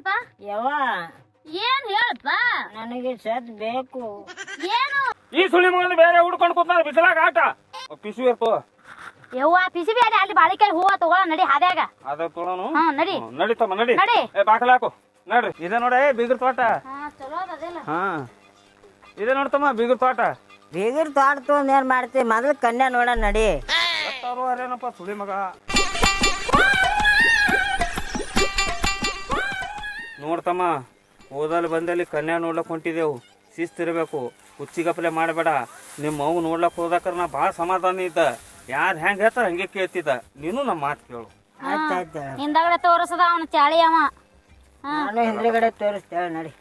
ಏನಪ್ಪ ಯವ್ವ? ಏನ್ ಹೇಳಪ್ಪ ನನಗೆ ಸದ್ ಬೇಕು. ಏನು? ಈ ಸುಳಿ ಮಗನ ಬೇರೆ ಹುಡ್ಕೊಂಡು ಕೂತಾನ ಬಿಸಿಲಾಗ ಆಟ. ಪಿಸು ಇರ್ತು. ಯವ್ವ ಪಿಸಿ ಬೇರೆ ಅಲ್ಲಿ ಬಾಳಿಕಾಯಿ ಹೂವ ತಗೊಳ ನಡಿ ಹಾದ್ಯಾಗ. ಅದ ತೊಳನು ಹಾ ನಡಿ. ನಡಿತಮ್ಮ ನಡಿ ನಡಿ. ಏ ಬಾಕಲ ಹಾಕು. ನಡ್ರಿ. ಇದೆ ನೋಡ ಏ ಬೀಗರ್ ತೋಟ. ಹಾ ಚಲೋ ಅದೆಲ್ಲ. ಹಾ. ಇದೆ ನೋಡ್ತಮ್ಮ ಬೀಗರ್ ತೋಟ. ಬೀಗರ್ ತೋಟ ತೊಗೊಂಡ್ ಏನ್ ಮಾಡ್ತಿ? ಮೊದಲು ಕನ್ಯಾ ನೋಡ. ನಡಿ ಅರೇನಪ್ಪ ಸುಳಿ ಮಗ. ನೋಡ್ತಮ್ಮ ಓದಲ್ಲಿ ಬಂದಲ್ಲಿ ಕನ್ಯಾ ನೋಡ್ಲಕ್ಕೆ ಹೊಂಟಿದೆವು. ಶಿಸ್ತಿರಬೇಕು ಹುಚ್ಚಿಗಪ್ಲೆ ಮಾಡಬೇಡ. ನಿಮ್ಮ ಅವು ನೋಡ್ಲಕ್ಕೆ ಹೋದಾಕ್ರ ನಾ ಭಾಳ ಸಮಾಧಾನ ಇದ್ದ. ಯಾರು ಹೆಂಗೆ ಹೇಳ್ತಾರ ಹಂಗೆ ಕೇಳ್ತಿದ್ದ. ನೀನು ನಮ್ಮ ಮಾತು ಕೇಳು. ಹಿಂದಗಡೆ ತೋರಿಸದ ಅವನ ಚಾಳಿ ಅವ. ಹಾ. ನಾನು ಹಿಂದ್ಗಡೆ ತೋರಿಸ್ತೇವೆ ನಡಿ.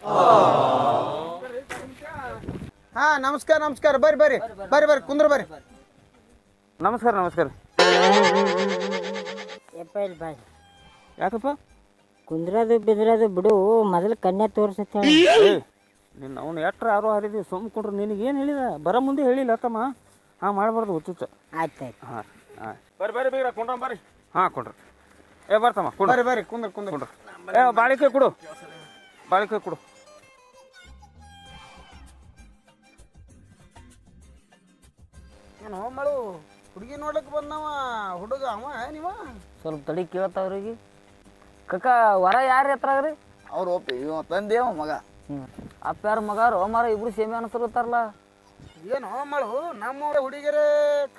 ಹಾ ನಮಸ್ಕಾರ ನಮಸ್ಕಾರ. ಬರ್ರಿ ಬರ್ರಿ. ಬರ್ರಿ ಬರ್ರಿ. ಕುಂದ್ರ ಬರ್ರಿ. ನಮಸ್ಕಾರ ನಮಸ್ಕಾರ. ಯಪ್ಪ ಇಲ್ಲಿ ಬಾ ಯಾಕಪ್ಪ? ಕುಂದ್ರದು ಬಿದ್ರದು ಬಿಡು ಮೊದಲು ಕನ್ಯಾ ತೋರ್ಸತ್ತೇವೆ ಏ ನಿನ್ನ ಅವನು ಎಟ್ರ ಯಾರೋ ಹರಿದಿ ಸುಮ್ಕೊಂಡ್ರು ನಿನಗೆ ಏನು ಹೇಳಿದ? ಬರ ಮುಂದೆ ಹೇಳಿಲ್ಲ ತಮ್ಮ ಹಾಂ ಮಾಡಬಾರ್ದು ಹುಚ್ಚುಚ್ಚ ಆಯ್ತು ಹಾಂ ಹಾಂ. ಬರ್ರಿ ಬರ್ರಿ ಬೀಗ್ರ ಕುಂಡ್ರ ಬರ್ರಿ. ಹಾಂ ಕೊಡ್ರಿ. ಏ ಬರ್ತಮ್ಮ ಕೊಡು ಬರ್ರಿ ಬರ್ರಿ ಕುಂದ್ರ ಕುಂದ್ರ. ಕೊಡ್ರಿ. ಏ ಬಾಳಿಕೆ ಕೊಡು. ಬಾಳಿಕೆ ಕೊಡು. ಏನು ಮಳು ಹುಡುಗಿ ನೋಡಕ್ ಬಂದವ ಹುಡುಗ ಅವ ನೀವ? ಸ್ವಲ್ಪ ತಡಿ ಕೇಳ್ತಾವ್ರಿಗೆ ಕಕ್ಕ ವರ ಯಾರ ಹತ್ರ ರೀ ಅವ್ರು ಒಪ್ಪಿ ಇವ ತಂದೇವ ಮಗ. ಅಪ್ಪ ಮಗ ರೋಮಾರ ಮಾರ ಇಬ್ರು ಸೇಮೆ ಅನ್ಸರ್ತಾರಲ್ಲ ಏನು ಮಳು ನಮ್ಮವ್ರ ಹುಡುಗರೆ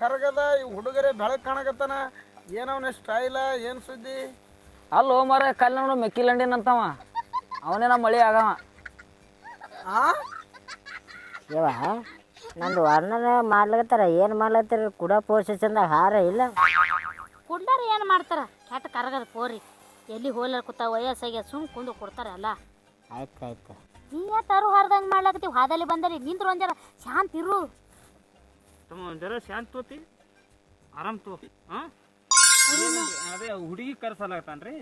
ಕರಗದ ಈ ಹುಡುಗರೇ ಬೆಳಕ್ ಕಾಣಕತ್ತಾನ. ಏನವನ ಸ್ಟೈಲ ಏನ್ ಸುದ್ದಿ? ಅಲ್ಲ ಮಾರ ಕಲ್ಯಾಣ ಮೆಕ್ಕಿಲಂಡಿನ ಅಂತವ. ಅವನೇನ ಮಳಿ ಆಗವ. ಆ? ನಂದು ವರ್ಣನ ಮಾಡ್ಲಕತ್ತಾರ ಏನು ಮಾಡ್ಲತ್ತಾರ ಕುಡ ಪೋಷಿಸಂದ ಹಾರ ಇಲ್ಲ. ಕುಂಡಾರ ಏನು ಮಾಡ್ತಾರ? ಕೆಟ್ಟ ಕರಗದ ಪೋರಿ. ಎಲ್ಲಿ ಹೋಲ ಕೂತ ವಯಸ್ಸಾಗ್ಯ ಸುಮ್ ಕುಂದು ಕೊಡ್ತಾರಲ್ಲ ಆಯ್ತು ಆಯ್ತು. ನೀ ಯಾರು ಹರ್ದಂಗ್ ಮಾಡ್ಲಾಕತ್ತೀವಿ ಹಾದಲ್ಲಿ ಬಂದರಿ ನಿಂತ್ರು ಒಂಜರ ಶಾಂತ ಇರು. ತಮ್ಮ ಒಂದರ ಶಾಂತ ತೋತಿ ಆರಾಮ್ ತೋ ಹಾಂ? ಅದೇ ಹುಡುಗಿ ಕರ್ಸಲಾಗತ್ತಾನ್ರಿ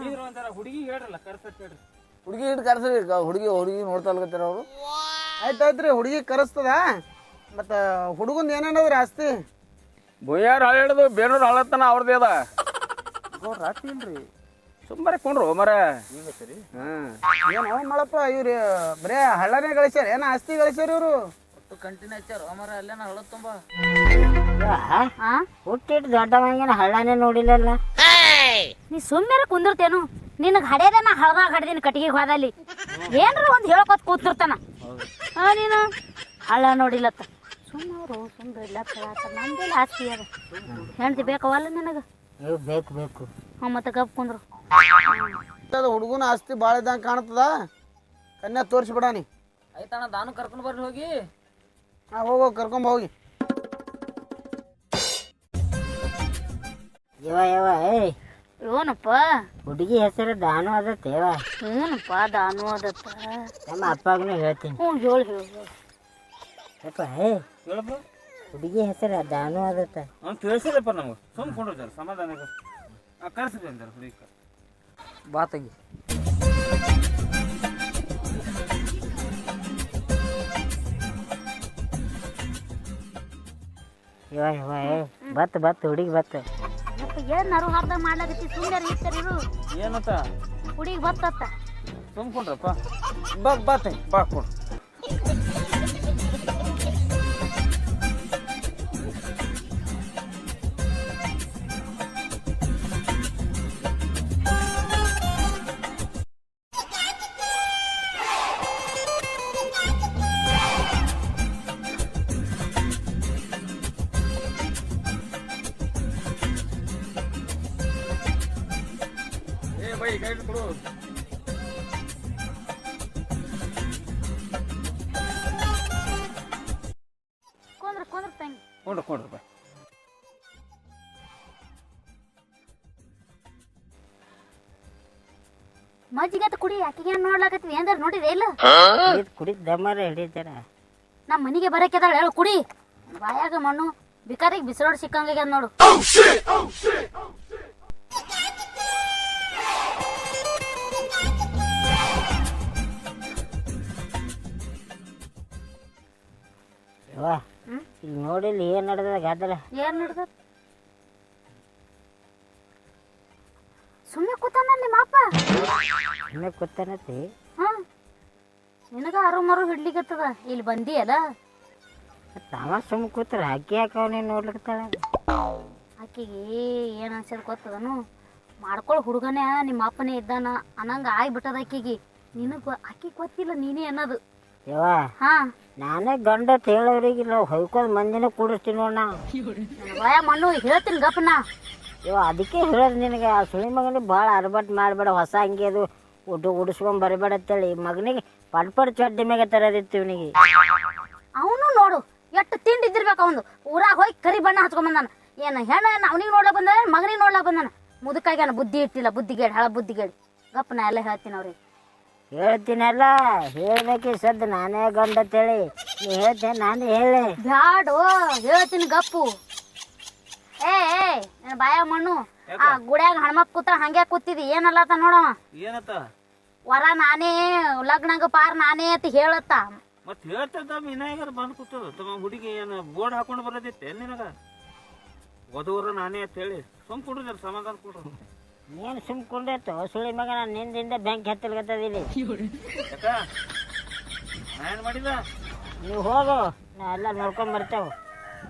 ಬೀಗ್ರ ಒಂದರ ಹುಡುಗಿ ಹೇಳ್ರಲ್ಲ ಕರ್ಸತ್ ಹೇಳ್ರಿ ಹುಡುಗಿ ಹಿಡ್ ಕರ್ಸ್ರಿ ಹುಡುಗಿ ಹುಡುಗಿ ನೋಡ್ತಾಲ್ಕತ್ತಾರ ಅವರು? ಆಯ್ತಾಯ್ತ್ರಿ ಹುಡುಗಿ ಕರೆಸ್ತದ? ಮತ್ತ ಹುಡುಗಂದು ಏನೇನದ್ರಿ ಆಸ್ತಿ? ಬೊಯ್ಯಾರ ಹಳ್ಳಿಡ್ದು ಬೇನೂರು ಹಳತನ ಅವ್ರದೇ ಅದ. ರಾತ್ರಿ ಇಲ್ರಿ. ಸುಮ್ಮನೆ ಕೊಂಡ್ರು ಮರ. ಏನು ಮಳಪ್ಪ ಇವ್ರಿ ಬರೇ ಹಳ್ಳನೇ ಗಳಿಸ್ಯಾರ ಏನ ಆಸ್ತಿ ಗಳಿಸ್ಯಾರ ಇವ್ರು? ಕಂಟಿನ್ಯೂ ಹಚ್ಚಾರ ಮಾರ ಅಲ್ಲೇನ ಹಳದ ತುಂಬ. ಆ? ಹುಟ್ಟಿಟ್ಟು ದೊಡ್ಡವಂಗೇನ ಹಳ್ಳನೇ ನೋಡಿಲ್ಲಲ್ಲ? ನೀ ಸುಮ್ಮನೆ ಕುಂದಿರ್ತೇನು. ನಿನಗೆ ಹಡೆದ ನಾ ಹಳದಾಗ ಹಡ್ದಿನ ಕಟ್ಟಿಗೆ ಹೋದಲ್ಲಿ. ಏನ್ರ ಒಂದು ಹೇಳ್ಕೊತ ಕೂತಿರ್ತಾನ. ನೀನು? ಹಳ್ಳ ನೋಡಿಲ್ಲತ್ತ. ಸುಮ್ಮರು ಸುಮ್ಮನೆ ಇಲ್ಲ ನಮ್ದೆಲ್ಲ ಆಸ್ತಿ ಅದ. ಹೆಂಡ್ತಿ ಬೇಕವಲ್ಲ ನಿನಗೆ? ಬೇಕು ಬೇಕು. ಹ್ಞೂ ಮತ್ತೆ ಗಪ್ ಕುಂದ್ರು. ಅದು ಹುಡುಗನ ಆಸ್ತಿ ಭಾಳ ಇದ್ದಂಗೆ ಕಾಣ್ತದ ಕನ್ಯಾ ತೋರಿಸ್ಬಿಡಾನಿ ಆಯ್ತಣ್ಣ ನಾನು ಕರ್ಕೊಂಡು ಬರ್ರಿ ಹೋಗಿ. ಹಾ ಹೋಗೋ ಕರ್ಕೊಂಬ ಹೋಗಿ. ಯವ ಯವ ಏಯ್. ಇವನಪ್ಪ. ಹುಡುಗಿ ಹೆಸರು ದಾನು ಅದತ್ತೇವ ಹ್ಞೂನಪ್ಪ ದಾನು ಅದತ್ತ ನಮ್ಮ ಅಪ್ಪಗೂ ಹೇಳ್ತೀನಿ. ಹ್ಞೂ ಹೇಳು ಹೇಳು ಹೇಳು. ಯಪ್ಪ ಏ ಹೇಳಪ್ಪ ಹುಡುಗಿ ಹೆಸರು ದಾನು ಅದತ್ತ ಅವ್ನು ತಿಳಿಸಿಲ್ಲಪ್ಪ ನಮ್ಗೆ. ಸುಮ್ ಕೊಂಡ್ರು ಜರ ಸಮಾಧಾನ ಇರು. ಕರ್ಸಿದೆ ಜರ ಹುಡುಗಿ ಕರ್ಸಿ. ಬಾ ತಂಗಿ. ಯವ ಯವ ಏ ಬತ್ ಬತ್ ಹುಡುಗಿ ಬತ್. ಯಪ್ಪ ಏನು ನರು ಹಾರ್ದಾಗ ಮಾಡ್ಲಾಕತ್ತಿ? ಸುಮ್ಮನೆ ಇರ್ತಾರಿರು ಏನತ್ತ ಹುಡುಗಿ ಬತ್ತತ್ತ. ಸುಮ್ ಕೊಂಡ್ರಪ್ಪ ಬಾ ಬಾ ತಂಗಿ ಬಾ ಕೊಡು ಆಕಿಗೆ ಏನ್ ನೋಡ್ಲಾಕತ್ತಿ. ಏನ್ದಾರ ನೋಡಿದೆ ಇಲ್ಲ ಕುಡಿದ್ ಕುಡಿದ್ ದಮ್ಮರ ಹಿಡಿತಾರ. ನಮ್ಮ ಮನೆಗೆ ಬರಕ್ಕೆದಾಳ ಹೇಳು ಕುಡಿ. ಬಾಯಾಗ ಮಣ್ಣು ಬಿಕಾರಿಗೆ ಬಿಸಿರೋಡ್ ಸಿಕ್ಕಂಗ ನೋಡು. ಯವ್ವ ಈಗ ನೋಡಿಲ್ಲ ಏನ್ ನಡೆದ ಗಾದ್ರ ಏನ್ ನಡ್ದ ಸುಮ್ಮನೆ ಕೂತಾನ ನಿಮ್ಮ ಅಪ್ಪ ಸುಮ್ಮನೆ ಕೂತಾನತಿ. ಹಾ. ನಿನಗ ಅರು ಮರು ಹಿಡ್ಲಿಕತ್ತದ. ಇಲ್ಲಿ ಬಂದಿಯಲ್ಲ? ತಾವ ಸುಮ್ಮ ಕೂತ್ರ ಅಕ್ಕಿ ಯಾಕೆ ಅವನೇ ನೋಡ್ಲಿಕ್ತಾಳ ಆಕಿಗೆ ಏನು ಅನ್ಸದ್ ಗೊತ್ತದನು? ಮಾಡ್ಕೊಳ್ಳೋ ಹುಡುಗನೇ ನಿಮ್ಮ ಅಪ್ಪನೇ ಇದ್ದಾನ ಅನ್ನಂಗ ಆಗ್ಬಿಟ್ಟದ ಆಕಿಗೆ. ನಿನಗೆ ಆಕಿ ಗೊತ್ತಿಲ್ಲ ನೀನೇ ಅನ್ನೋದು. ಯವ್ವ ಹಾ. ನಾನೇ ಗಂಡ ಹೇಳೋರಿಗಿಲ್ಲ ಹೊಯ್ಕೊಂಡ್ ಮಂದಿನ ಕೂಡಿಸ್ತೀನಿ ನೋಡ ಮಣ್ಣು ಹೇಳ್ತೀನಿ ಗಪ್ಪನ ಇವ ಅದಕ್ಕೆ ಹೇಳೋದು ನಿನಗೆ ಆ ಸುಳಿ ಮಗನಿಗೆ ಭಾಳ ಅರ್ಬಟ್ ಮಾಡಬೇಡ ಹೊಸ ಅಂಗಿ ಅದು ಉಡು ಉಡಿಸ್ಕೊಂಡ್ ಬರಬೇಡ ಅಂತೇಳಿ. ಮಗನಿಗೆ ಪಡ್ ಪಡ್ ಚಡ್ಡಿ ಮ್ಯಾಗೆ ತರೋದಿತ್ತು ಇವನಿಗೆ. ಅವನು ನೋಡು ಎಷ್ಟು ತಿಂಡಿ ಇದ್ದಿರ್ಬೇಕು ಅವನು. ಊರಾಗ ಹೋಗಿ ಕರಿ ಬಣ್ಣ ಹಚ್ಕೊಂಡ್ ಬಂದಾನ. ಏನು ಹೆಣ್ಣು ಏನು ಅವನಿಗೆ ನೋಡ್ಲಕ್ ಬಂದಾನ ಮಗನಿಗೆ ನೋಡ್ಲಕ್ ಬಂದಾನ? ಮುದುಕಾಗ್ಯಾನ ಬುದ್ಧಿ ಇಟ್ಟಿಲ್ಲ ಬುದ್ಧಿಗೇಡ್ ಹಳ ಬುದ್ಧಿಗೇಳಿ ಗಪ್ಪ ನಾ ಎಲ್ಲ ಹೇಳ್ತೀನಿ ಅವ್ರಿಗೆ. ಹೇಳ್ತೀನಲ್ಲ ಹೇಳ್ಬೇಕಿ ಸದ್ದು ನಾನೇ ಗಂಡ ಅಂತೇಳಿ ನೀ ಹೇಳ್ತೇನೆ ನಾನು ಹೇಳಿ ಬ್ಯಾಡೋ ಹೇಳ್ತೀನಿ ಗಪ್ಪು. ಏ ಬಾಯ ಮಣ್ಣು. ಆ ಗುಡ್ಯಾಗ ಹಣ್ಮಪ್ ಕೂತ ಹಂಗೆ ಕೂತಿದಿ. ಏನಲ್ಲತ್ತ ನೋಡವ ಏನತ್ತ? ವರ ನಾನೇ ಲಗ್ನಗ ಪಾರ್ ನಾನೇ ಅಂತ ಹೇಳತ್ತ. ಮತ್ತೆ ಹೇಳ್ತದ ವಿನಾಯಕರ್ ಬಂದು ಕೂತದ ತಮ್ಮ ಹುಡುಗಿ ಏನ ಬೋರ್ಡ್ ಹಾಕೊಂಡು ಬರೋದಿತ್ತೆ ನಿನಗ? ವಧುವರ ನಾನೇ ಅಂತ ಹೇಳಿ. ಸುಮ್ ಕೊಡ್ರಿ ಸಮಾಧಾನ ಕೊಡ್ರಿ. ಏನು ಸುಮ್ಕೊಂಡೈತು ಸುಳಿ ಮಗ ನಾನು ನಿಂದಿಂದ ಬ್ಯಾಂಕ್ ಹತ್ತಲ್ಗತ್ತದಿಲ್ಲಿ ಯಾಕ? ನಾ ಏನ್ ಮಾಡಿದ? ನೀವು ಹೋಗು ನಾ ಎಲ್ಲ ನೋಡ್ಕೊಂಡ್ ಬರ್ತೇವೆ.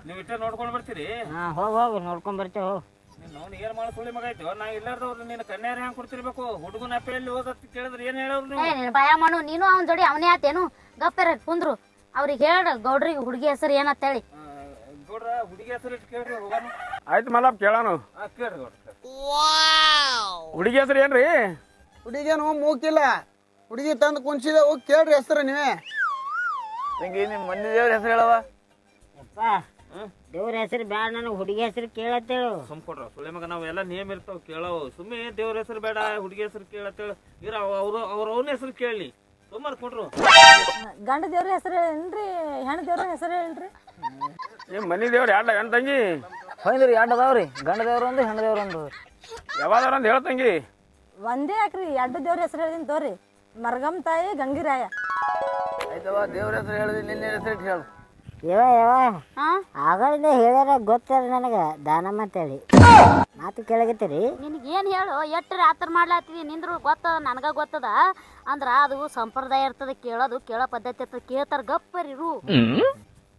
ನೀವು ಇಟ್ಟ ನೋಡ್ಕೊಂಡು ಬರ್ತೀರಿ? ಹಾಂ ಹೋಗಿ ನೋಡ್ಕೊಂಡು ನೋಡ್ಕೊಂಡ್ ಬರ್ತೇವೆ ಹೋಗು ನೀನ್ ಅವ್ನು ಏನ್ ಮಾಡಿ ಸುಳಿ ಮಗ ಐತಿ ನಾ ಇಲ್ಲಾರ್ದವ್ರು ನಿನ್ನ ಕನ್ಯಾರ ಹೆಂಗ್ ಕೊಡ್ತಿರ್ಬೇಕು? ಹುಡುಗನ ಅಪ್ಪೆಯಲ್ಲಿ ಓದತ್ ಕೇಳಿದ್ರೆ ಏನ್ ಹೇಳೋರು ನೀವು? ನಿನ್ನ ಬಾಯ ಮಣ್ಣು ನೀನು ಅವನ ಜೋಡಿ ಅವನೇ ಆತೇನು? ಗಪ್ಪರ ಕುಂದ್ರು. ಅವ್ರಿಗೆ ಹೇಳ ಗೌಡ್ರಿಗೆ ಹುಡುಗಿ ಹೆಸರು ಏನಂತೇಳಿ ಆ, ಗೌಡ್ರ ಹುಡುಗಿ ಹೆಸರು ಇಟ್ಟು ಕೇಳ್ರಿ ಹೋಗೋಣ ಆಯ್ತು ಮಲ್ಲಪ್ಪ ಕೇಳಾನು. ಆ ಕೇಳ್ರಿ ಗೌಡ್ರ. ಹುಡುಗಿ ಹೆಸರು ಏನ್ರಿ? ಹುಡುಗೇನು ಮೂಕಿಲ್ಲ. ಹುಡುಗಿ ತಂದು ಕುಂಚಿದೆ ಹೋಗಿ ಕೇಳ್ರಿ ಹೆಸರು ನೀವೇ. ತಂಗಿ ನಿಮ್ಮ ಮಂದಿ ದೇವ್ರ ಹೆಸರು ಹೇಳವ ಅಪ್ಪ ದೇವ್ರ ಹೆಸರು ಬೇಡ ನನಗೆ ಹುಡುಗಿ ಹೆಸರು ಕೇಳತ್ತೇಳು. ಸುಮ್ ಕೊಡ್ರ ಸುಳ್ಳೆ ಮಗ ನಾವೆಲ್ಲ ನೇಮ್ ಇರ್ತಾವ ಕೇಳವು ಸುಮ್ಮನೆ ದೇವ್ರ ಹೆಸರು ಬೇಡ ಹುಡುಗಿ ಹೆಸರು ಕೇಳತ್ತೇಳು. ಇರ ಅವ್ರು ಅವ್ರ ಅವನ ಹೆಸರು ಕೇಳಿ. ಸುಮ್ಮನೆ ಕೊಡ್ರು ಗಂಡ ದೇವ್ರ ಹೆಸರು ಹೇಳೇನ್ರಿ ಹೆಣ್ಣು ದೇವ್ರ ಹೆಸರು ಹೇಳ್ರಿ. ನಿಮ್ಮ ಮನೆ ದೇವ್ರು ಯಾಡ ಗಂಡ ತಂಗಿ? ಹೊಯ್ದ್ರಿ ಎರಡು ಅದಾವ್ರಿ. ಗಂಡ ದೇವ್ರ ಒಂದು ಹೆಣ್ಣು ದೇವ್ರ ಒಂದು. ಯಾವಾದಾರ ಅಂತ ಹೇಳ್ತಂಗಿ ಒಂದೇ ಹಾಕ್ರಿ ಎರಡು ದೇವ್ರ ಹೆಸರು ಹೇಳಿದೀನಿ ತೋರಿ. ಮರ್ಗಮ್ ತಾಯಿ ಗಂಗಿರಾಯ. ಆಯ್ತವ ದೇವ್ರ ಹೆಸರು ಹೇಳಿದ್ರಿ ನಿನ್ನೆ ಹೆಸರು ಇಟ್ಟು ಹೇಳು. ಯವ ಯವ ಹಾ? ಆಗಳಿಂದ ಹೇಳ್ಯಾರ ಗೊತ್ತಾರ ನನಗೆ. ದಾನಮ್ಮ ಅಂತೇಳಿ. ಮಾತು ಕೇಳಗತ್ತೀರಿ ಏನು ಹೇಳು? ಎಟ್ಟರೆ ಆತರ ಮಾಡ್ಲಾತಿದಿ ನಿಂದ್ರು ಗೊತ್ತ ನನಗ ಗೊತ್ತದ. ಅಂದ್ರ ಅದು ಸಂಪ್ರದಾಯ ಇರ್ತದ ಕೇಳೋದು ಕೇಳೋ ಪದ್ಧತಿ ಇರ್ತದ. ಕೇಳ್ತಾರ ಗಪ್ಪರಿರು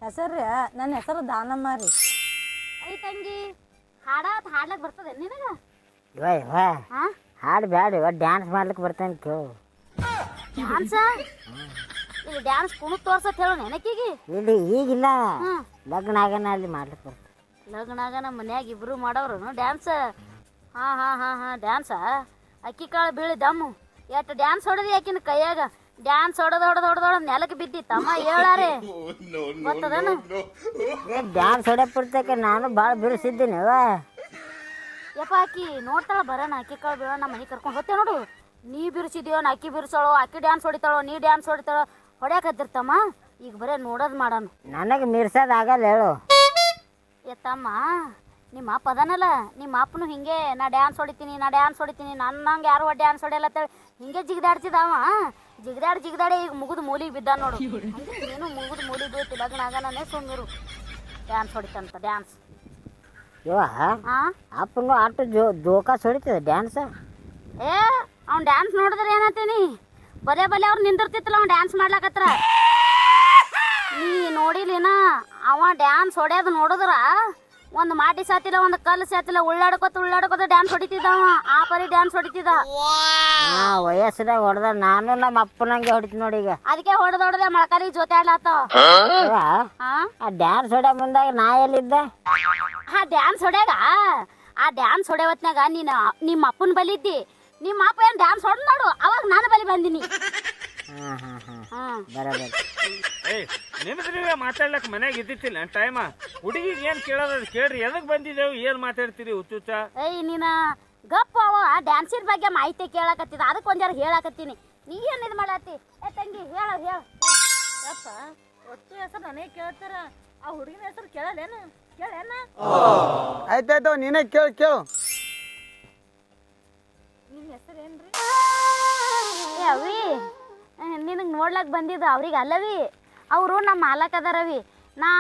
ಹೆಸರು ನನ್ನ ಹೆಸರು ದಾನಮ್ಮ ರೀ. ಐ ತಂಗಿ ಹಾಡಾತ್ ಹಾಡ್ಲಕ್ ಬರ್ತದೆ ನಿನಗ? ಇವ ಇವ. ಹಾ? ಹಾಡು ಬ್ಯಾಡ ಇವ. ಡ್ಯಾನ್ಸ್ ಮಾಡ್ಲಿಕ್ಕೆ ಬರ್ತೇನೆ ಕೇಳು. ಡ್ಯಾನ್ಸ? ಡ್ಯಾನ್ಸ್ ಕುಣ ತೋರ್ಸತ್ ಹೇಳು ನೆನಕಿಗೆ? ಇಲ್ಲಿ ಈಗಿಲ್ಲ ಹ್ಮ್. ಲಗ್ನ ಆಗನ ಅಲ್ಲಿ ಮಾಡ್ಲಿಕ್ಕೆ ಬರ್ತದೆ ಲಗ್ನಾಗ ನಮ್ಮ ಮನ್ಯಾಗ ಇಬ್ರು ಮಾಡೋರು ಡ್ಯಾನ್ಸ್ ಹಾ ಹಾ ಹಾ ಹಾ ಡ್ಯಾನ್ಸ ಅಕ್ಕಿ ಕಾಳು ಬೀಳಿ ದಮ್ಮು. ಎಷ್ಟು ಡ್ಯಾನ್ಸ್ ಹೊಡೆದಿ ಆಕಿನ ಕೈಯಾಗ? ಡ್ಯಾನ್ಸ್ ಹೊಡೆದ್ ಹೊಡೆದ್ ಹೊಡೆದ್ ಹೊಡೆದ್ ನೆಲಕ್ಕೆ ಬಿದ್ದಿ. ತಮ್ಮ ಹೇಳಾರೆ ಗೊತ್ತದನು ಡ್ಯಾನ್ಸ್ ಹೊಡಪಡ್ತಕ್ಕೆ ನಾನು ಭಾಳ ಬಿಡಿಸಿದ್ದೀನಿ ಯಪ್ಪ ಆಕಿ ನೋಡ್ತಾಳ ಬರೋಣ ಅಕ್ಕಿ ಕಾಳು ಬೀಳೋಣ ನಮ್ಮ ಮನೆ ಕರ್ಕೊಂಡು ಹೋಗ್ತೇವೆ ನೋಡು. ನೀ ಬಿರ್ಸಿದ್ಯೋ ನಾ ಅಕ್ಕಿ ಬಿರ್ಸಾಳೋ ಅಕ್ಕಿ ಡ್ಯಾನ್ಸ್ ಹೊಡಿತಾಳೋ ನೀ ಡ್ಯಾನ್ಸ್ ಹೊಡಿತಾಳೋ ಹೊಡ್ಯಾಕತ್ತಿರ್ತಮ್ಮ? ಈಗ ಬರೇ ನೋಡೋದು ಮಾಡೋಣ ನನಗೆ ಮೀರ್ಸೋದು ಆಗಲ್ಲ ಹೇಳು. ಏ ತಮ್ಮ ನಿಮ್ಮ ಅಪ್ಪ ಅದಾನಲ್ಲ ನಿಮ್ಮ ಅಪ್ಪನು ಹಿಂಗೆ ನಾ ಡ್ಯಾನ್ಸ್ ಹೊಡಿತೀನಿ ನಾ ಡ್ಯಾನ್ಸ್ ಹೊಡಿತೀನಿ ನನ್ನಂಗೆ ಯಾರು ಡ್ಯಾನ್ಸ್ ಹೊಡೆಯಲ್ಲ ಅಂತೇಳಿ ಹಿಂಗೆ ಜಿಗ್ದಾಡ್ತಿದ್ದ ಜಿಗಿದಾಡಿ ಜಿಗ್ದಾಡಿ ಈಗ ಮುಗಿದು ಮೂಲಿಗೆ ಬಿದ್ದ ನೋಡು. ಹಂಗೆ ನೀನು ಮುಗಿದು ಮೂಲಿಗೆ ಬೀಳ್ತಿ ಲಗ್ನ ಆಗನೇ ಸುಮ್ಮಿರು ಡ್ಯಾನ್ಸ್ ಹೊಡಿತಂತ ಡ್ಯಾನ್ಸ್ ಇವ ಅಪ್ಪನು ಆಟ ಜೋ ಜೋಕಾಸ್ ಹೊಡಿತದೆ ಡ್ಯಾನ್ಸ್ ಏ ಅವ್ನು ಡ್ಯಾನ್ಸ್ ನೋಡಿದ್ರೆ ಏನಂತೀನಿ ಬಲೆ ಬಲೆ ಅವ್ರು ನಿಂದಿರ್ತಿತ್ತಲ್ಲ ಅವ್ನು ಡ್ಯಾನ್ಸ್ ಮಾಡ್ಲಾಕತ್ರ ನೀ ನೋಡಿಲಿನ ಅವ ಡ್ಯಾನ್ಸ್ ಹೊಡ್ಯೋದು ನೋಡಿದ್ರ? ಒಂದು ಮಾಟಿ ಸಾತಿಲ್ಲ ಒಂದು ಕಲ್ಲು ಸಾತಿಲ್ಲ ಉಳ್ಳಾಡ್ಕೊತ ಉಳ್ಳಾಡ್ಕೊತ ಡ್ಯಾನ್ಸ್ ಹೊಡಿತಿದ್ದ ಅವ. ಆ ಪರಿ ಡ್ಯಾನ್ಸ್ ಹೊಡಿತಿದ್ದ. ವಯಸ್ಸಿದಾಗ ವಯಸ್ಸಿನಾಗ ಹೊಡೆದ ನಾನು ನಮ್ಮ ಅಪ್ಪನಂಗೆ ಹೊಡಿತು ನೋಡಿ ಈಗ. ಅದಕ್ಕೆ ಹೊಡೆದ ಹೊಡೆದ ಮೊಳಕಾಲಿ ಜೊತೆ ಆಡ್ಲಾತಾವ ಹಾ? ಆ? ಡ್ಯಾನ್ಸ್ ಹೊಡೆ ಮುಂದಾಗ ನಾ ಎಲ್ಲಿದ್ದೆ? ಆ ಡ್ಯಾನ್ಸ್ ಹೊಡ್ಯಾಗ? ಆ ಡ್ಯಾನ್ಸ್ ಹೊಡೆ ಹೊತ್ನಾಗ ನೀನು ನಿಮ್ಮ ಅಪ್ಪನ ಬಲಿದ್ದಿ. ನಿಮ್ಮ ಅಪ್ಪ ಏನು ಡ್ಯಾನ್ಸ್ ಹೊಡ್ ನೋಡು? ಅವಾಗ ನಾನು ಬಲಿ ಬಂದಿನಿ. ಹಾಂ ಹಾಂ ಹಾಂ. ಹಾ ಬರೋಬರ್ ಏಯ್ ನಿಮ್ದ್ರಿ ಮಾತಾಡ್ಲಕ್ ಮನ್ಯಾಗ ಇದ್ದಿತ್ತಿಲ್ಲ ಟೈಮ ಹುಡುಗಿಗೆ ಏನ್ ಕೇಳೋದ್ ಕೇಳ್ರಿ ಎದಕ್ ಬಂದಿದ್ದೇವು ಏನ್ ಮಾತಾಡ್ತೀರಿ ಹುಚ್ಚುಚ್ಚ? ಏಯ್ ನೀನ ಗಪ್ಪ ಅವ ಡ್ಯಾನ್ಸಿನ ಬಗ್ಗೆ ಮಾಹಿತಿ ಕೇಳಕತ್ತಿದ ಅದಕ್ಕೆ ಒಂದ್ ಜರ ಹೇಳಕತ್ತೀನಿ. ನೀ ಏನ್ ಇದು ಮಾಡತ್ತಿ? ಏ ತಂಗಿ ಹೇಳ ಹೇಳ. ಯಪ್ಪ ಒಟ್ಟು ಹೆಸರು ನನಗೆ ಕೇಳ್ತಾರ? ಆ ಹುಡುಗಿನ ಹೆಸರು ಕೇಳಲೇನು? ಕೇಳೇನ? ಆಯ್ತಾಯ್ತು ನೀನೇ ಕೇಳು ಕೇಳು. ನಿಮ್ಮ ಏ ಅವಿ ನಿನಗೆ ನೋಡ್ಲಕ್ ಬಂದಿದ್ದು ಅವ್ರಿಗೆ ಅಲ್ಲವಿ. ಅವರು ನಮ್ಮ ಮಾಲಕ್ ಅದಾರವಿ ನಾ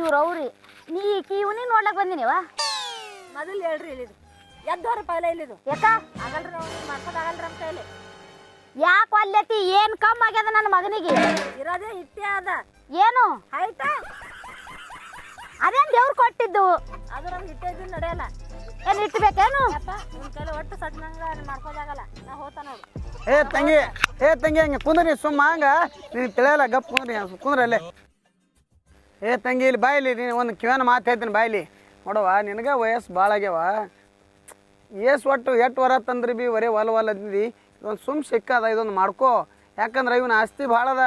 ಇವ್ರು ಅವ್ರಿ. ನೀ ಈಕಿ ಇವನಿಗೆ ನೋಡ್ಲಕ್ ಬಂದಿನಿವ ಮೊದಲು ಹೇಳ್ರಿ ಇಲ್ಲಿದು. ಎದ್ದವ್ರ ಪೈಲ ಇಲ್ಲಿದು. ಯಾಕ ಆಗಲ್ರಿ ನಾವು ಮಾಡ್ಸೋದಾಗಲ್ರಿ ನಮ್ಮ ಕೈಲಿ ಯಾಕೆ ಅಲ್ಲತಿ ಏನು ಕಮ್ಮಿ ಆಗ್ಯದ ನನ್ನ ಮಗನಿಗೆ? ಇರೋದೇ ಇಟ್ಟೆ ಅದ. ಏನು? ಆಯ್ತಾ? ಅದೇನು ದೇವ್ರು ಕೊಟ್ಟಿದ್ದು? ಅದು ನಮ್ಗೆ ಇಟ್ಟೆ ನಡೆಯಲ್ಲ. ಏನ್ ಇಟ್ಬೇಕೇನು ಒಟ್ಟು ಸಟ್ ನಂಗ ಮಾಡ್ಕೋದಾಗಲ್ಲ ನಾ ಹೋತ ನೋಡು. ಏ ತಂಗಿ ಏ ತಂಗಿ ಹಂಗೆ ಕುಂದ್ರಿ ಸುಮ್ಮ ಹಂಗ. ನೀನು ತಿಳಿಯಲ್ಲ ಗಪ್ ಕುಂದ್ರಿ ಕುಂದ್ರ ಅಲ್ಲೇ. ಏ ತಂಗಿ ಇಲ್ಲಿ ಬಾಯಿಲಿ ನೀನು ಒಂದು ಕಿವನ ಮಾತು ಹೇಳ್ತೀನಿ ಬಾಯಿಲಿ ನೋಡವ್ವ ನಿನಗೆ ವಯಸ್ಸು ಭಾಳ ಆಗ್ಯಾವ. ಏಸ್ ಒಟ್ಟು ಎಟ್ಟು ವರ ತಂದ್ರಿ ಬಿ ಒರೇ ಒಲ ಒಲ ಅಂದಿದ್ದಿ ಇದೊಂದು ಸುಮ್ ಸಿಕ್ಕದ ಇದೊಂದು ಮಾಡ್ಕೋ. ಯಾಕಂದ್ರೆ ಇವನ ಆಸ್ತಿ ಭಾಳ ಅದ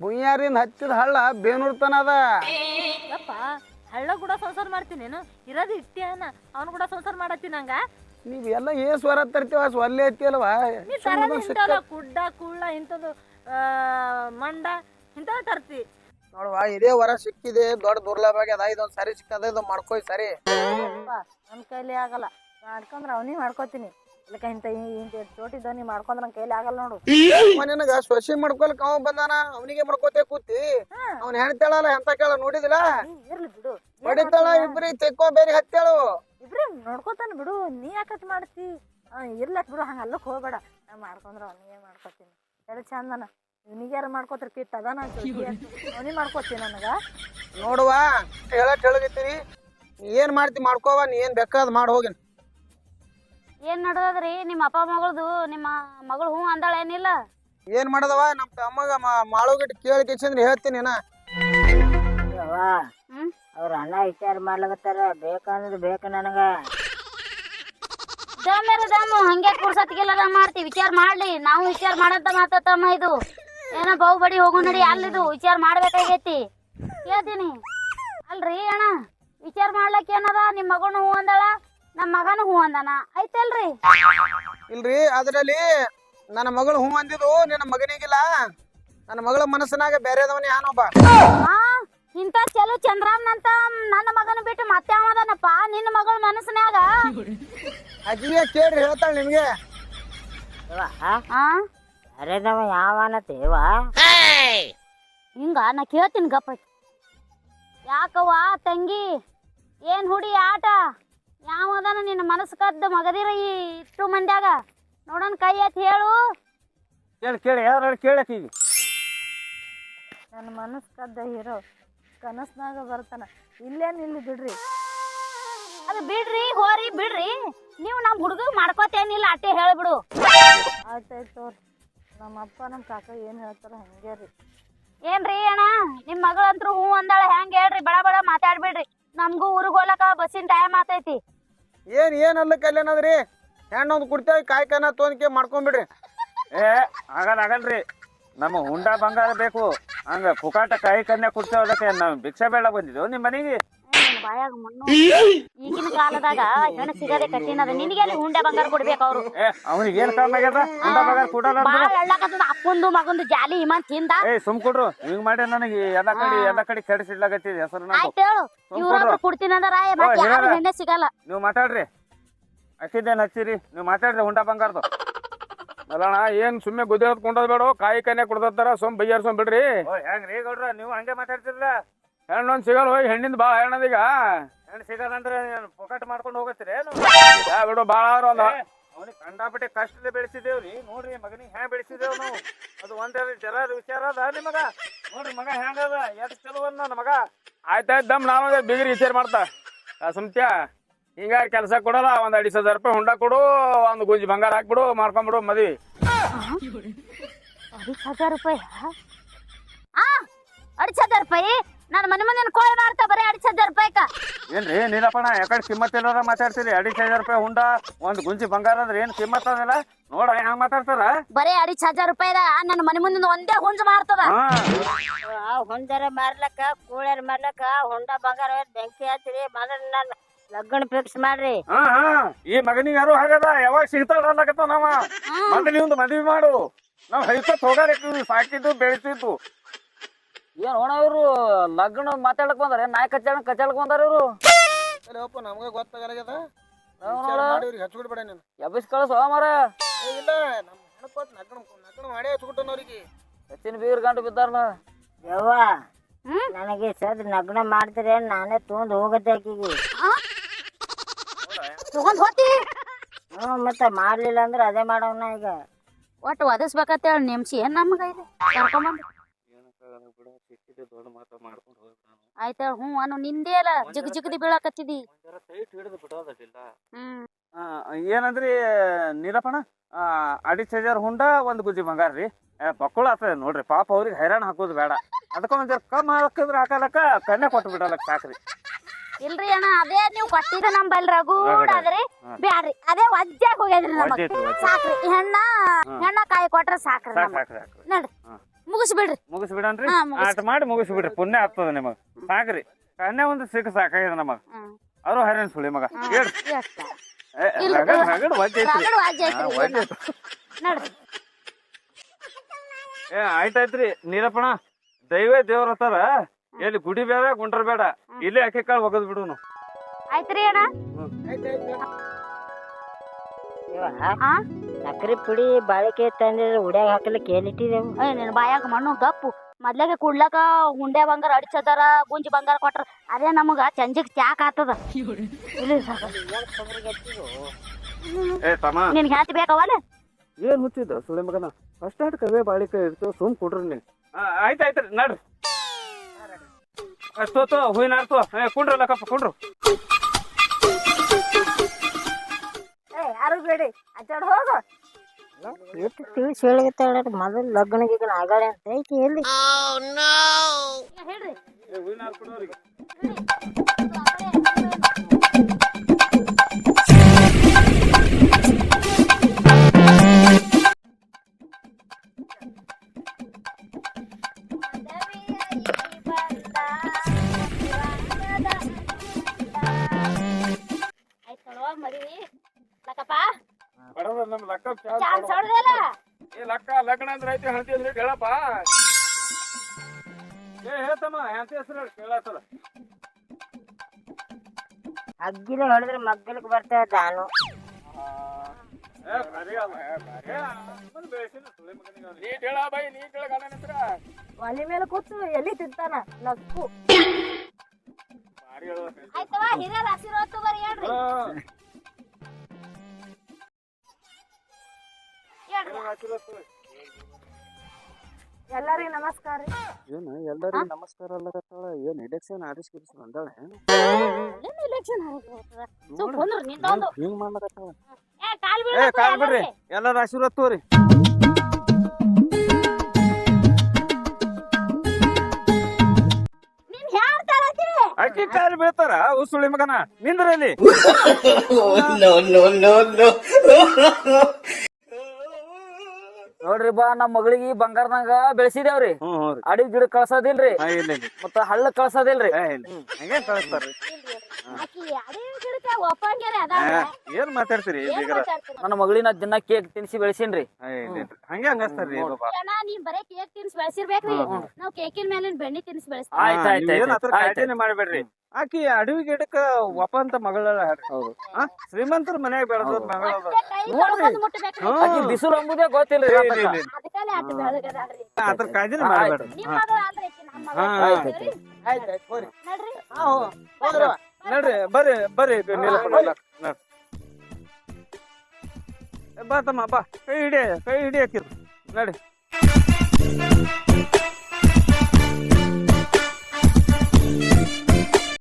ಬುಯ್ಯಾರಿಂದ ಹಚ್ಚಿದ ಹಳ್ಳ ಬೇನೂರ್ತನ ಅದ. ಯಪ್ಪ ಹಳ್ಳ ಕೂಡ ಸಂಸಾರ ಮಾಡ್ತೀನಿ ನೀನು ಇರೋದು ಇಟ್ಟೆ ಅನ್ನ. ಅವನು ಕೂಡ ಸಂಸಾರ ಮಾಡತ್ತೀನಿ ನಂಗ ನೀವು ಎಲ್ಲ ಸ್ವರ ತರ್ತೀವ ಸೊಲ್ಲೆ ಐತಿಯಲ್ವ ನೀ ತರದ್ ಇಂಥವಲ್ಲ ಕುಡ್ಡ ಕುಳ್ಳ ಇಂಥದ್ದು ಮಂಡ ಇಂಥವ್ ತರ್ತಿ. ನೋಡುವ ಇದೇ ವರ ಸಿಕ್ಕಿದೆ ದೊಡ್ಡ ದುರ್ಲಭ ಆಗ್ಯದ. ಇದೊಂದು ಸರಿ ಸಿಕ್ಕದ ಇದು ಮಾಡ್ಕೋ ಈ ಸರಿ. ನನ್ನ ಕೈಲಿ ಆಗಲ್ಲ. ಮಾಡ್ಕೊಂಡ್ರೆ ಅವನೇ ಮಾಡ್ಕೋತೀನಿ. ಇಲ್ಲಕ ಇಂಥ ಇಂಥ ನೀ ಮಾಡ್ಕೊಂಡ್ರೆ ನನ್ನ ಕೈಲಿ ಆಗಲ್ಲ ನೋಡು. ನಿನಗ ಸೊಸಿ ಮಾಡ್ಕೊಳಕ್ ಅವ ಬಂದಾನ ಅವನಿಗೆ ಮಾಡ್ಕೋತೇ ಕೂತಿ. ಅವ್ನ ಹೆಣ್ತಾಳಲ್ಲ ಎಂತ ಕೇಳ ನೋಡಿದಿಲ್ಲ? ಇರ್ಲಿ ಬಿಡು. ಹೊಡಿತಾಳ ಇಬ್ರಿ ತೆಕ್ಕೋ ಬೇರೆ ಹತ್ತೇಳು. ಇಬ್ರಿ ನೋಡ್ಕೋತಾನ ಬಿಡು ನೀ ಯಾಕತ್ ಮಾಡ್ತಿ? ಇರ್ಲಕ್ ಬಿಡು ಹಂಗ ಅಲ್ಲಕ್ ಹೋಗ್ಬೇಡ. ನಾ ಮಾಡ್ಕೊಂಡ್ರ ಅವನಿಗೆ ಮಾಡ್ಕೋತೀನಿ? ಎಲ್ಲ ಚಂದನ? ಇವನಿಗ್ಯಾರ ಮಾಡ್ಕೋತಾರ ಕಿಟ್ ಅದಾನ ಅವನಿ ಮಾಡ್ಕೋತೀನಿ ನನಗ? ನೋಡುವ ಹೇಳಕ್ ಹೇಳಗತ್ತೀರಿ ನೀ ಏನ್ ಮಾಡ್ತಿ ಮಾಡ್ಕೋವ ನೀ ಏನ್ ಬೇಕಾದ್ ಮಾಡಿ ಹೋಗಿನ್. ಏನ್ ನಡ್ದದ್ರಿ? ನಿಮ್ಮ ಅಪ್ಪ ಮಗಳದು ನಿಮ್ಮ ಮಗಳು ಹ್ಞೂ ಅಂದಾಳ ಏನಿಲ್ಲ? ಏನ್ ಮಾಡದವ? ನಮ್ ತಮ್ಮಗ ಮಾಳುಗಿಟ್ಟು ಕೇಳಿ ಕಿಸಂದ್ರೆ ಹೇಳ್ತೀನಿ ನಾ. ಹ್ಮ್? ಅವ್ರ ಅಣ್ಣ ವಿಚಾರ ಮಾಡ್ಲಕತ್ತಾರ ಬೇಕಂದ್ರೆ ಬೇಕು ನನಗ. ದಮ್ಮೇರ ದಮ್ಮು ಹಂಗೆ ಕುರ್ಸತ್ಗೆಲ್ಲ ಮಾಡ್ತಿ ವಿಚಾರ ಮಾಡ್ಲಿ. ನಾವು ವಿಚಾರ ಮಾಡಂತ ಮಾತಮ್ಮ ಇದು. ಏನೋ ಬಹು ಬಡಿ ಹೋಗು ನಡಿ ಅಲ್ಲಿದು ವಿಚಾರ ಮಾಡ್ಬೇಕಾಗೈತಿ. ಹೇಳ್ತೀನಿ. ಅಲ್ರಿ ಅಣ್ಣ ವಿಚಾರ ಮಾಡ್ಲಕ್ ಏನದ? ನಿಮ್ಮ ಮಗನು ಹೂ ಅಂದಾಳ? ನಮ್ಮ ಮಗನ ಹೂ ಅಂದಾನ. ಐತಲ್ರಿ? ಇಲ್ರಿ ಅದರಲ್ಲಿ ನನ್ನ ಮಗಳು ಹೂ ಅಂದಿದ್ದು ನಿನ್ನ ಮಗನಿಗಿಲ್ಲ. ನನ್ನ ಮಗಳ ಮನಸ್ಸಿನಾಗ ಬೇರೆದವನೇ ಯಾನೊಬ್ಬ ಆ ಇಂಥ ಚಲೋ ಚಂದ್ರಾಮ್ ಅಂತ ನನ್ನ ಮಗನ ಬಿಟ್ಟು ಮತ್ತೆ ಅವದನಪ್ಪ ನಿನ್ನ ಮಗಳ ಮನಸ್ಸಿನಾಗ ಅಜ್ಜಿಗೆ ಕೇಳ್ರಿ ಹೇಳ್ತಾಳೆ ನಿಮ್ಗೆ. ಆ? ಅರೆದವ ಯಾವನತ್ತೇವ ಹಿಂಗ ನಾ ಕೇಳ್ತೀನಿ ಗಪ್ಪ. ಯಾಕವ್ವ ತಂಗಿ ಏನ್ ಹುಡಿ ಆಟ? ಯಾವದನ ನಿನ್ನ ಮನಸ್ಸು ಕದ್ದು ಮಗದಿರ ಈ ಇಷ್ಟು ಮಂದ್ಯಾಗ ನೋಡೋಣ ಕೈ ಎತ್ತಿ ಹೇಳು. ಕೇಳಿ ಕೇಳಿ ಯಾರು ಕೇಳಕ್ ನನ್ನ ಮನಸ್ಸು ಕದ್ದ ಹೀರೋ ಕನಸ್ನಾಗ ಬರ್ತಾನ. ಇಲ್ಲೇನ್ ಇಲ್ಲಿ ಬಿಡ್ರಿ? ಅದು ಬಿಡ್ರಿ ಹೋರಿ ಬಿಡ್ರಿ. ನೀವು ನಮ್ಮ ಹುಡುಗ ಮಾಡ್ಕೋತೇನಿಲ್ಲ ಅಟ್ಟೆ ಹೇಳ್ಬಿಡು ಆಯ್ತಾಯ್ತು ತೋರಿ. ನಮ್ಮ ಅಪ್ಪ ನಮ್ಮ ಕಾಕ ಏನು ಹೇಳ್ತಾರ ಹಂಗೆ ರೀ. ಏನ್ರಿ ಅಣ್ಣ ನಿಮ್ಮ ಮಗಳಂತ್ರು ಹೂ ಅಂದಾಳ ಹೆಂಗೆ ಹೇಳ್ರಿ? ಬಡ ಬಡ ಮಾತಾಡ್ಬಿಡ್ರಿ. ನಮಗೂ ಊರಿಗೆ ಹೋಗ್ಲಕ್ಕ ಬಸ್ಸಿನ ಟೈಮ್ ಆತೈತಿ. ಏನ್ ಏನ್ ಅಲ್ಲ ಅಲ್ಲೇನದ್ರಿ ಹೆಣ್ಣೊಂದು ಕುಡ್ತೇವೆ, ಕಾಯ್ಕನ ತೊಂದ್ಕೆ ಮಾಡ್ಕೊಂಬಿಡ್ರಿ. ಏ, ಆಗಲ್ಲ, ಆಗಲ್ರಿ. ನಮ್ಮ ಹುಂಡ ಬಂಗಾರ ಬೇಕು. ಹಂಗ ಪುಕಾಟ ಕಾಯಿ ಕನ್ಯಾ ಕುಡ್ತೇವದಕ್ಕೆ ನಾವು ಭಿಕ್ಷೆ ಬೇಡ ಬಂದಿದ್ದೆವು ನಿಮ್ಮ ಮನೆಗೆ. ಬಾಯಾಗ ಮಣ್ಣು ಈಗಿನ ಕಾಲದಾಗ ಹೆಣ್ಣು ಸಿಗದೆ ಕಠಿಣ ಅದ ನಿನಗೆ ಅಲ್ಲಿ ಉಂಡೆ ಬಂಗಾರ ಕೊಡ್ಬೇಕು ಅವ್ರು. ಅವನಿಗೆ ಏನ್ ಕಮ್ಮಿ ಆಗ್ಯದ? ಬಂಗಾರ ಕೊಡಲ್ಲ? ಬಾಳ ಎಳ್ಳಕತ್ತದ. ಅಪ್ಪಂದು ಮಗಂದು ಜಾಲಿ ಇಮಾನ್ ತಿಂದ. ಏ ಸುಮ್ ಕೊಡ್ರು. ಹಿಂಗ್ ಮಾಡಿ ನನಗೆ? ಎಲ್ಲ ಕಡೆ ಎಲ್ಲ ಕಡೆ ಕೆಡಿಸಿಡ್ಲಾಗತ್ತಿದ ಹೆಸರು ನಾವು ಆಯ್ತು ಹೇಳು. ಇವ್ರೊಬ್ರು ಕೊಡ್ತೀನಿ ಅಂದ್ರ ಮತ್ತೆ ಯಾರು ಹೆಣ್ಣೆ ಸಿಗಲ್ಲ. ನೀವು ಮಾತಾಡ್ರಿ. ಅಕ್ಕಿದ್ದೇನು ಹಚ್ಚಿರಿ? ನೀವು ಮಾತಾಡ್ರಿ ಹುಂಡ ಬಂಗಾರದು. ಅಲ್ಲಣ್ಣ ಏನ್ ಸುಮ್ಮನೆ ಗುದ್ದೆ ಹೊತ್ಕೊಂಡದ್ ಬೇಡ? ಕಾಯಿ ಕನ್ಯಾ ಕೊಡ್ತಾರ ಸುಮ್ ಬೈಯಾರ್ಸೊಂಡ್ ಬಿಡ್ರಿ. ಓ ಹೆಂಗ್ರಿ ಗೌಡ್ರ? ನೀವು ಹಂಗೆ ಮಾತಾಡ್ತಿರಲ್ಲ ಹೆಣ್ಣೊಂದ್ ಸಿಗಲ್ಲ ಹೋಗಿ ಹೆಣ್ಣಿಂದ ಭಾಳ ಹೆಣ್ಣದೀಗ ಹೆಣ್ಣು ಸಿಗದಂದ್ರೆ ಪೊಕಟ್ ಮಾಡ್ಕೊಂಡು ಹೋಗತ್ತೀರಿ ಏನು? ಯಾ ಬಿಡು ಭಾಳ ಆದ್ರ ಒಂದು ಅವನಿಗೆ ಕಂಡಾಪಟ್ಟೆ ಕಷ್ಟದ ಬೆಳೆಸಿದೇವ್ರಿ ನೋಡ್ರಿ ಮಗನಿಗೆ ಹ್ಯಾಂಗ ಬೆಳೆಸಿದೇವ್ ನಾವು? ಅದು ಒಂದೇ ಜರ ವಿಚಾರ ಅದ ನಿಮಗ ನೋಡ್ರಿ ಮಗ ಹೆಂಗದ ಎಷ್ಟು ಚಲೋ ನನ್ನ ಮಗ? ಆಯ್ತಾಯ್ತು ದಮ್ ನಾನು ಬಿಗಿರಿ ವಿಚಾರ ಮಾಡ್ತಾ. ಸುಮ್ತ್ಯ ಹಿಂಗ ಕೆಲಸ ಕೊಡಲ್ಲ ಒಂದ್ ಅಡಿ ಸಾವಿರ ರೂಪಾಯಿ ಹುಂಡ ಕೊಡು ಒಂದು ಗುಂಜಿ ಬಂಗಾರ ಹಾಕ್ಬಿಡು ಮಾಡ್ಕೊಂಬಿಡು ಮದ್ವಿ. ಅಡಿ ಸಾವಿರ ರೂಪಾಯಿ ಅಡಿ ಸಾವಿರ ರೂಪಾಯಿ? ನಾನು ಮನೆ ಮುಂದಿನ ಕೋಳಿ ಮಾರ್ತಾ ಬರೀ ಅಡಿಚ್ ಹಜಾರ್ ರೂಪಾಯಿಕ ಏನ್ರಿ ನೀಲಪ್ಪಣ ಯಾಕಡೆ ಕಿಮ್ಮತ್ ಇಲ್ಲದ ಮಾತಾಡ್ತೀರಿ ಅಡಿಸ್ ಹಜಾರ್ ರೂಪಾಯಿ ಹುಂಡ ಒಂದ್ ಗುಂಜಿ ಬಂಗಾರ ಅಂದ್ರೆ ಏನ್ ಕಿಮ್ಮತ್ ಅದಲ್ಲ? ನೋಡ ಹೆಂಗ್ ಮಾತಾಡ್ತಾರ? ಬರೀ ಅಡಿಚ್ ಹಜಾರ್ ರೂಪಾಯಿ ನನ್ನ ಮನೆ ಮುಂದಿನ ಒಂದೇ ಹುಂಜ ಮಾರ್ತದ. ಹಾ. ಆ ಹೊಂದರ ಮಾರ್ಲಕ್ಕ ಕೋಳಿಯರ್ ಮಾರ್ಲಕ್ಕ ಹೊಂಡ ಬಂಗಾರ ಒಯ್ದ್ ಬೆಂಕಿ ಹಚ್ಚಿರಿ ಮೊದಲ ನಾನು ಲಗ್ನ ಫಿಕ್ಸ್ ಮಾಡ್ರಿ. ಹಾ ಹಾ. ಈ ಮಗನಿಗೆ ಯಾರು ಹಾಗದ? ಯಾವಾಗ ಸಿಗ್ತಾಳ ಅನ್ನಕತ್ತ ನಾವ ಮೊದಲು ಇವಂದು ಮದ್ವಿ ಮಾಡು. ನಾವ್ ಹೈಸತ್ ಹೋಗಾಡಿದ್ವಿ ಸಾಕಿದ್ದು ಬೆಳೆಸಿದ್ದು ಏನ್ ಹೋಣ ಇವ್ರು ಲಗ್ನ ಮಾತಾಡಕ್ ಬಂದಾರ? ನಾಯಿ ಕಚ್ಚಾಡ ಕಚ್ಚಾಡಕ್ ಬಂದಾರ ಇವ್ರು? ಹೋಪ ನಮ್ಗೆ ಗೊತ್ತಾಗಲಾಗ್ಯದ. ಹಚ್ಬಿಡ್ಬೇಡ ನೀನು. ಎಬ್ಬಿಸ್ ಕಳ್ಸೋ ಮಾರ ಇಲ್ಲ ನಮ್ಮ ಹೆಣ್ಕೊತ್ ನಗ್ನ ನಗ್ನ ಮಾಡೇ ಹಚ್ಬಿಟ್ಟನ ಅವ್ರಿಗೆ. ಸಚಿನ್ ಬೀರ್ ಗಂಟು ಬಿದ್ದಾರಲ್ಲ ಯವ್ವ ನನಗೆ ಸದ್ ನಗ್ನ ಮಾಡ್ತೀರಿ ನಾನೇ ತೊಗೊಂಡ್ ಹೋಗತ್ತೆ ಆಕಿಗೆ. ತಗೊಂಡ್ ಹೋತಿ? ಹ್ಞೂ ಮತ್ತೆ ಮಾಡ್ಲಿಲ್ಲ ಅಂದ್ರೆ ಅದೇ ಮಾಡೋಣ ಈಗ. ಒಟ್ಟು ಒದಸ್ಬೇಕಂತ ಹೇಳಿ ನೇಮ್ಸಿ ಏನ್ ನಮ್ಗೆ ಇದು? ಕರ್ಕೊಂಬಂದು ಆಯ್ತ? ಹ್ಞೂ ಅನು ನಿಂದೇ ಅಲ್ಲ ಜಿಗ್ ಜಿಗದಿ ಬೀಳಾಕತ್ತಿದಿ. ಟೈಟ್ ಹಿಡಿದು ಬಿಡೋದಿಲ್ಲ ಹ್ಮ್. ಏನಂದ್ರಿ ನೀರಪ್ಪಣ ಅಡಿಚ್ ಹಜಾರ್ ಹುಂಡ ಒಂದ್ ಗುಜಿ ಬಂಗಾರ ರೀ. ಬಕ್ಕುಳ ಆಗ್ತದೆ ನೋಡ್ರಿ ಪಾಪ ಅವ್ರಿಗೆ ಹೈರಾಣ ಹಾಕೋದು ಬೇಡ. ಅದಕ್ಕ ಒಂದ್ ಜರ ಕಮ್ ಹಾಕಿದ್ರೆ ಹಾಕಲಕ್ಕ ಕನ್ಯಾ ಕೊಟ್ಟು ಬಿಡಲಕ್ಕ ಸಾಕ್ರಿ. ಇಲ್ರಿ ಅಣ್ಣ ಅದೇ ನೀವು ಕೊಟ್ಟಿದ ನಂಬಲ್ ರಗೂಡ್ ರಗಡ. ಅದ್ರಿ ಬ್ಯಾಡ್ರಿ ಅದೇ ವಜ್ಜಾಗ್ ಹೋಗ್ಯದ್ರಿ ನಮಗ್. ವಜ್ಜೆ. ಸಾಕ್ರಿ ಹೆಣ್ಣ ಹೆಣ್ಣ ಕಾಯಿ ಕೊಟ್ರ ಸಾಕ್ರಿ ನೋಡ್ರಿ. ನಮಗ್. ಮುಗಿಸ್ಬಿಡ್ರಿ. ಮುಗಿಸ್ಬಿಡನ್ರಿ? ಹಾ, ಆಟ ಮಾಡಿ ಮುಗಿಸ್ಬಿಡ್ರಿ. ಪುಣ್ಯ ಆಗ್ತದ ನಿಮಗ. ಸಾಕ್ರಿ. ಕನ್ಯಾ ಒಂದು ಸಿಕ್ಕ ಸಾಕಾಗ್ಯದ ನಮಗ. ಅವರು ಹೈರಾಣ ಸುಳಿ ಮಗ. ಹೇಳ್ರಿ. ಎಷ್ಟ? ಏ, ಇಲ್ಲ, ರಗಡ್ ಇಲ್ಲ. ರಗಡ್ ವಜ್ಜೆ ಐತ್ರಿ. ರಗಡ್ ವಾಜ್ಯ ಐತ್ರಿ, ಹಾ, ವಜ್ಜೆ ಐತ್ರಿ. ನಡ್ರಿ. ಏ ಆಯ್ತಾಯ್ತ್ರಿ. ನೀರಪ್ಪಣ ದೈವೇ ದೇವ್ರ ಹತ್ತಾರ ಎಲ್ಲಿ ಗುಡಿ ಬೇಡ ಗುಂಡ್ರ ಬೇಡ. ಇಲ್ಲೇ ಅಕ್ಕಿ ಕಾಳು ಒಗದ್ ಬಿಡು ಆಯ್ತ್ರಿ ಅಣ್ಣ. ಸಕ್ರಿ ಪುಡಿ ಬಾಳಿಕೆ ತಂದಿದ್ರೆ ಉಡ್ಯಾಗ ಹಾಕಲಿಕ್ಕೆ ಏನಿಟ್ಟಿದೆವು ಏ ನಿನ್ನ ಬಾಯಾಗ ಮಣ್ಣು ಗಪ್ಪು. ಮೊದ್ಲಾಗೆ ಕುಡ್ಲಕ ಉಂಡೆ ಬಂಗಾರ ಅಡಿಸದಾರ ಗುಂಜಿ ಬಂಗಾರ ಕೊಟ್ರ. ಅದೇ ನಮಗ ಚಂಜಿಗ್ ಚಾಕ್ ಆತದ. ಏ ತಮ್ಮ. ನಿನ್ ಹ್ಯಾತಿ ಬೇಕವಲ್ಲ? ಏನ್ ಹುಚ್ಚಿದ ಸುಳೆ ಮಗನ? ಅಷ್ಟಾಟ್ ಕವೇ ಬಾಳಿಕೆ ಇರ್ತು ಸುಮ್ ಕೊಡ್ರಿ ನೀನ್. ಆಯ್ತು ಆಯ್ತು ನಡ್ರಿ. ಅಷ್ಟೊತ್ತು ಹೂವಿನ ಕುಂಡ್ರಲ್ಲ ಕಪ್ಪ ಕುಂಡ್ರು. ಯಾರು ಬೇಡಿ ಅಚ್ಚಾಡ್ ಹೋಗು ಎಷ್ಟು ತಿಳಿಸಿ ಹೇಳಿಗತ್ತಾಳ ಮೊದಲು ಲಗ್ನ ಗಿಗ್ನ ಆಗಾಳೆ ಅಂತ ಐತಿ ಎಲ್ಲಿ? ಹೇಳ್ರಿ. ಲಗ್ನ ಅಂದ್ರೆ ಐತಿ ಹೆಂಡತಿ ಅಂದ್ರೆ ಹೇಳಪ್ಪ. ಏ ಹೇಳ್ತಮ್ಮ ಹೆಂಡತಿ ಹೆಸರು ಹೇಳಿ ಕೇಳತ್ತದ ಅಗ್ಗಿನ ಹೊಡೆದ್ರೆ ಮಗ್ಗಲಕ್ಕೆ ಬರ್ತೇವೆ ದಾನು ಏ ಅಲ್ಲ ಬೆಳ್ಸಿನ ಸುಳಿ ಮಗನಿಗೆ ಬೈ ಗಂಡನ ಒಲಿ ಮೇಲೆ ಕೂತು ಎಲ್ಲಿ ತಿಂತಾನ? ನಕ್ಕು ಭಾರಿ ಹೇಳುವ ಆಯ್ತವ ಹಿರಿಯರ ಆಶೀರ್ವಾದ ತಗೋರಿ ಹೇಳ್ರಿ. ಹೇಳ್ರಿ. ಎಲ್ಲರಿಗೂ ನಮಸ್ಕಾರ ರೀ. ಏನ ಎಲ್ಲರಿಗೂ ನಮಸ್ಕಾರ ಅಲ್ಲಕತ್ತಾಳ ಏನ್ ಎಲೆಕ್ಷನ್ ಆರಿಸ್ಕಿರಿಸ್ ಬಂದಾಳ ಎಲೆಕ್ಷನ್ ಸುಮ್ ಕುಂದ್ರು ನಿಂದೊಂದು ಹಿಂಗ್. ಮಾಡ್ಲಕತ್ತಾಳ ಏ ಕಾಲ್ ಏ ಬೀಳ್ಬೇಕು ಕಾಲ್ ಬಿಡ್ರಿ. ಎಲ್ಲರಿಗೆ. ಎಲ್ಲಾರ ಆಶೀರ್ವಾದ ತೋರಿ ನೀನ್ ಯಾರ್ ತರತ್ತೀರಿ ಅಕ್ಕಿ ಕಾಲ್ ಬೀಳ್ತಾರ ಉಸುಳಿ ಮಗನ. ನಿಂದ್ರಲ್ಲಿ. ನೋಡ್ರಿ ಬಾ ನಮ್ ಮಗಳಿಗೆ ಬಂಗಾರನಾಗ ಬೆಳೆಸಿದೇವ್ರಿ. ಹ್ಮ್ ಹ್ಞೂ ರೀ. ಅಡಿ ಗಿಡ ಕಳ್ಸೋದಿಲ್ರಿ. ಹಾ ಇಲ್ಲ ಇಲ್ಲ. ಮತ್ತ ಹಳ್ಳ ಕಳ್ಸೋದಿಲ್ರಿ. ಏ ಇಲ್ಲ. ಹಂಗೆ ಕಳಿಸ್ತಾರ್ರಿ. ಆಕಿ ಅದೇ ಗಿಡಕ್ಕೆ ಅದಾವ ಏನ್ ಮಾತಾಡ್ತೀರಿ ಏನ್ ಬೀಗರ? ಮಾತಾಡ್ತೀರಿ? ನನ್ನ ಮಗಳಿನ ದಿನ ಕೇಕ್ ತಿನ್ಸಿ ಬೆಳೆಸಿನ್ರಿ. ಇಲ್ಲ. ಹಂಗೆ ಹಂಗಸ್ತಾರ್ರಿ ಬಾಬಾ ಅಣ್ಣ ನೀನ್ ಬರೇ ಕೇಕ್ ತಿನ್ಸಿ ಬೆಳೆಸಿರ್ಬೇಕ್ರಿ. ನಾವ್ ಕೇಕಿನ ಮೇಲಿನ ಬೆಣ್ಣೆ ತಿನ್ಸಿ ಬೆಳೆಸ್ತೀವಿ. ಆಯ್ತ್ ಆಯ್ತ್ ನೀವ್ ಆಯ್ತ್ ಆತರ ಆಯ್ತ್ ಕಾಳಜಿನೇ ಮಾಡ್ಬೇಡ್ರಿ. ಆಕಿ ಅಡವಿ ಗಿಡಕ್ಕ ಒಪ್ಪ ಅಂತ ಮಗಳ ಹೌದು. ಶ್ರೀಮಂತರ ಮನ್ಯಾಗ ಬೆಳೆದ ಮಗಳ ನೋಡ್ರಿ. ಬಿಸಿಲು ಅಂಬುದೇ ಗೊತ್ತಿಲ್ಲ ಅದ್ರ ಕಾಳಜಿನೇ ಮಾಡ್ಬೇಡ್ರಿ? ನಡ್ರಿ. ನಡ್ರಿ. ಬರ್ರಿ ಬರ್ರಿ ನೀಲಪ್ಪ ಬಾ ತಮ್ಮ ಬಾ. ಕೈ ಹಿಡಿಯ ಕೈ ಹಿಡಿ ಹಾಕಿರ್ ನಡಿ